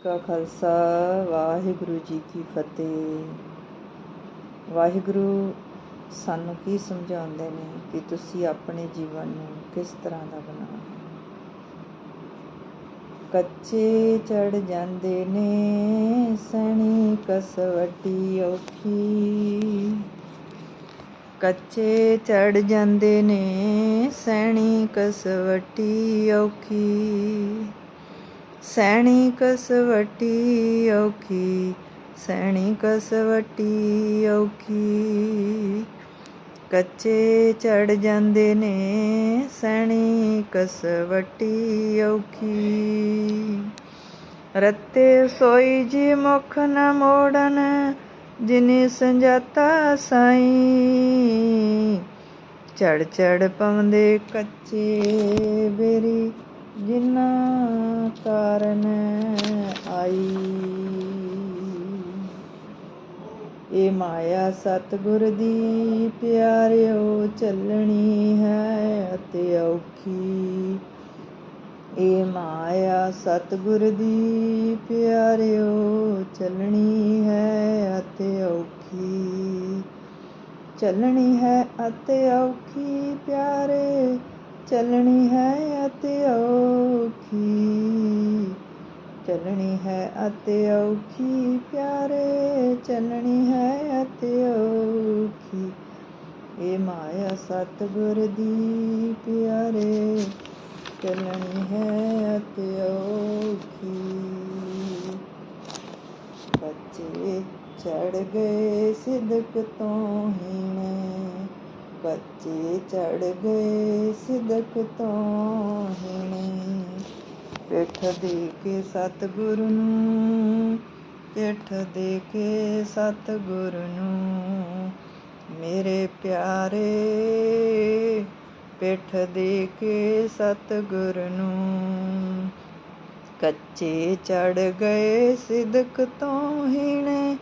ਕਾ ਖਾਲਸਾ, ਵਾਹਿਗੁਰੂ ਜੀ ਕੀ ਫਤਿਹ। ਵਾਹਿਗੁਰੂ ਸਾਨੂੰ ਕੀ ਸਮਝਾਉਂਦੇ ਨੇ ਕਿ ਤੁਸੀਂ ਆਪਣੇ ਜੀਵਨ ਨੂੰ ਕਿਸ ਤਰ੍ਹਾਂ ਦਾ ਬਣਾਓ? ਕੱਚੇ ਚੜ ਜਾਂਦੇ ਨੇ ਸਣੀ ਕਸਵਟੀ ਔਖੀ। ਕੱਚੇ ਚੜ ਜਾਂਦੇ ਨੇ ਸੈਣੀ ਕਸਵਟੀ ਔਖੀ। ਸੈਣੀ ਕਸਵਟੀ ਔਖੀ, ਸੈਣੀ ਕਸਵਟੀ ਔਖੀ। ਕੱਚੇ ਚੜ ਜਾਂਦੇ ਨੇ ਸੈਣੀ ਕਸਵਟੀ ਔਖੀ। ਰੱਤੇ ਸੋਈ ਜੀ ਮੁਖ ਨ ਮੋੜਨ, ਜਿਨੇ ਸੰਜਾਤਾ ਸਾਈ। ਚੜ ਚੜ ਪਵੰਦੇ ਕੱਚੇ ਇਹ ਮਾਇਆ ਸਤਗੁਰ ਦੀ ਪਿਆਰਿਓ ਚੱਲਣੀ ਹੈ ਅਤੇ ਔਖੀ। ਇਹ ਮਾਇਆ ਸਤਗੁਰ ਦੀ ਪਿਆਰਿਓ ਚੱਲਣੀ ਹੈ ਅਤੇ ਔਖੀ। ਚੱਲਣੀ ਹੈ ਅਤੇ ਔਖੀ ਪਿਆਰੇ, ਚੱਲਣੀ ਹੈ ਅਤੇ ਔਖੀ। ਅਤੇ ਔਖੀ ਪਿਆਰੇ ਚੱਲਣੀ ਹੈ ਅਤੇ ਔਖੀ। ਇਹ ਮਾਇਆ ਸਤਗੁਰ ਦੀ ਪਿਆਰੇ ਚੱਲਣੀ ਹੈ ਅਤੇ ਔਖੀ। ਬੱਚੇ ਚੜ ਗਏ ਸਿਦਕ ਤੋਂ ਹੀਣੇ। ਬੱਚੇ ਚੜ ਗਏ ਸਿਦਕ ਤੋਂ ਹੀਣੇ। ਪਿੱਠ ਦੇ ਕੇ ਸਤਿਗੁਰੂ ਨੂੰ, ਪਿੱਠ ਦੇ ਕੇ ਸਤਿਗੁਰੂ ਨੂੰ। ਮੇਰੇ ਪਿਆਰੇ, ਪਿੱਠ ਦੇ ਕੇ ਸਤਿਗੁਰੂ ਨੂੰ। ਕੱਚੇ ਚੜ ਗਏ ਸਿਦਕ ਤੋਂ ਹੀਣੇ,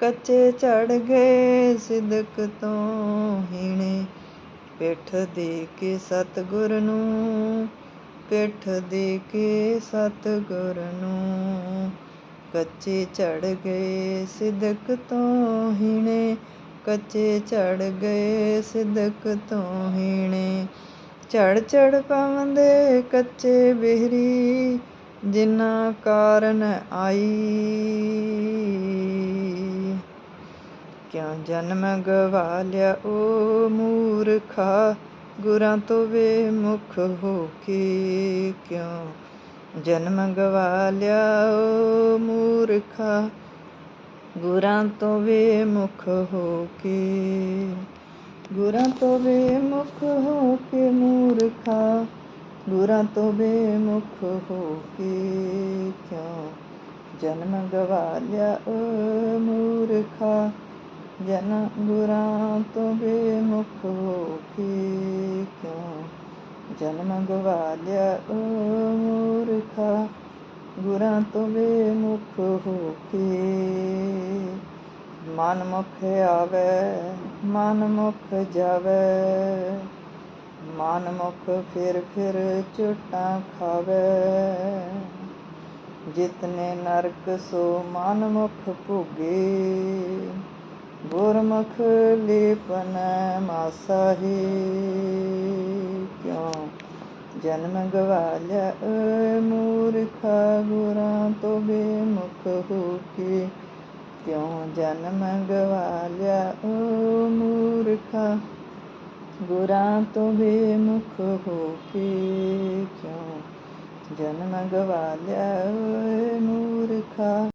ਕੱਚੇ ਚੜ ਗਏ ਸਿਦਕ ਤੋਂ ਹੀਣੇ। ਪਿੱਠ ਦੇ ਕੇ ਸਤਿਗੁਰ ਨੂੰ ਪਿੱਠ ਦੇ ਕੇ ਸਤਿਗੁਰ ਨੂੰ। ਕੱਚੇ ਚੜ ਗਏ ਸਿਦਕ ਤੋਂ ਹੀਣੇ। ਕੱਚੇ ਚੜ ਗਏ ਸਿਦਕ ਤੋਂ ਹੀਣੇ। ਚੜ ਚੜ ਪਵੰਦੇ ਕੱਚੇ ਬਿਹਰੀ ਜਿਨਾ ਕਾਰਨ ਆਈ। ਕਿਉਂ ਜਨਮ ਗਵਾ ਲਿਆ ਓ ਮੂਰਖਾ? ਗੁਰਾਂ ਤੋਂ ਬੇਮੁਖ ਹੋ ਕੇ ਕਿਉਂ? ਜਨਮ ਗਵਾ ਲਿਆ ਓ ਮੂਰਖਾ। ਗੁਰਾਂ ਤੋਂ ਬੇਮੁਖ ਹੋ ਕੇ, ਗੁਰਾਂ ਤੋਂ ਬੇਮੁਖ ਹੋ ਕੇ ਮੂਰਖਾ। ਗੁਰਾਂ ਤੋਂ ਬੇਮੁਖ ਹੋ ਕੇ ਕਿਉਂ? ਜਨਮ ਗਵਾ ਲਿਆ ਓ ਮੂਰਖਾ। ਜਨ ਗੁਰਾਂ ਤੋਂ ਬੇਮੁਖ ਹੋ ਕੇ ਕਿਉਂ? ਜਨਮ ਗਵਾ ਲਿਆ ਓ ਮੂਰਖਾ, ਗੁਰਾਂ ਤੋਂ ਬੇਮੁਖ ਹੋ ਕੇ। ਮਨ ਮੁਖ ਆਵੇ, ਮਨ ਮੁਖ ਜਾਵੇ। ਮਨ ਮੁਖ ਫਿਰ ਫਿਰ ਝੂਟਾਂ ਖਾਵੇ। ਜਿਤਨੇ ਨਰਕ ਸੋ ਮਨ ਮੁਖ ਭੋਗੇ। ਗੁਰਮੁਖ ਲੇਪਨ ਮਾਸਾਹੀ। ਕਿਉਂ? ਜਨਮ ਗਵਾ ਲਿਆ ਮੂਰਖਾ, ਗੁਰਾਂ ਤੋਂ ਬੇਮੁਖ ਹੋ ਕੇ। ਕਿਉਂ? ਜਨਮ ਗਵਾ ਲਿਆ ਓ ਮੂਰਖਾ, ਗੁਰਾਂ ਤੋਂ ਬੇਮੁਖ ਹੋ ਕੇ। ਕਿਉਂ? ਜਨਮ ਗਵਾ ਲਿਆ ਮੂਰਖਾ